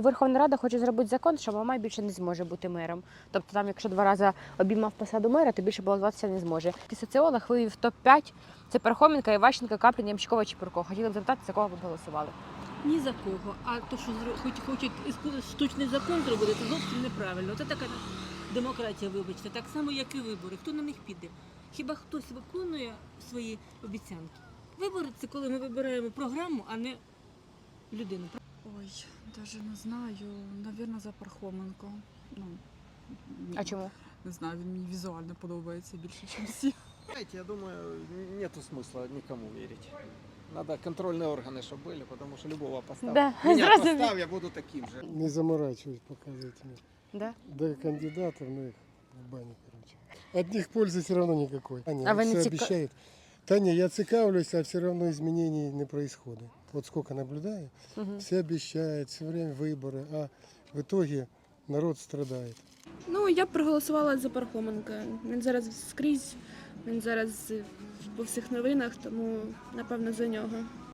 Верховна Рада хоче зробити закон, що Мамай більше не зможе бути мером. Тобто, там, якщо два рази обіймав посаду мера, то більше балотуватися не зможе. І соціолог вивів топ-5 це Пархоменка, Іващенка, Каплін, Ямщикова, Чепурко. Хотіли б запитати, за кого ви б голосували. Ні за кого. А то, що хоч хочуть штучний закон зробити, це зовсім неправильно. Це така демократія, вибачте, так само, як і вибори. Хто на них піде? Хіба хтось виконує свої обіцянки? Вибори це коли ми вибираємо програму, а не людину. Ой, даже не знаю. Навірно, за Пархоменко. Ну, А чому? Не знаю, він мені візуально подобається більше, ніж всі. Знаете, я думаю, нету смысла никому верить. Надо контрольные органы, чтобы были, потому что любого поставь. Да, Меня зрозумів. поставь, я буду таким же. Не заморачивать пока за этими. Да? До кандидатов, ну их в баню, короче. От них пользы все равно никакой. Они А вы не все цика- обещают. Да ні, я цікавлюся, а все одно змінень не происходит. Вот сколько наблюдаю, Угу. все обіцяють, все время вибори, а в итоге народ страдає. Ну, я б проголосувала за Пархоменка. Він зараз скрізь, він зараз по всіх новинах, тому напевно за нього.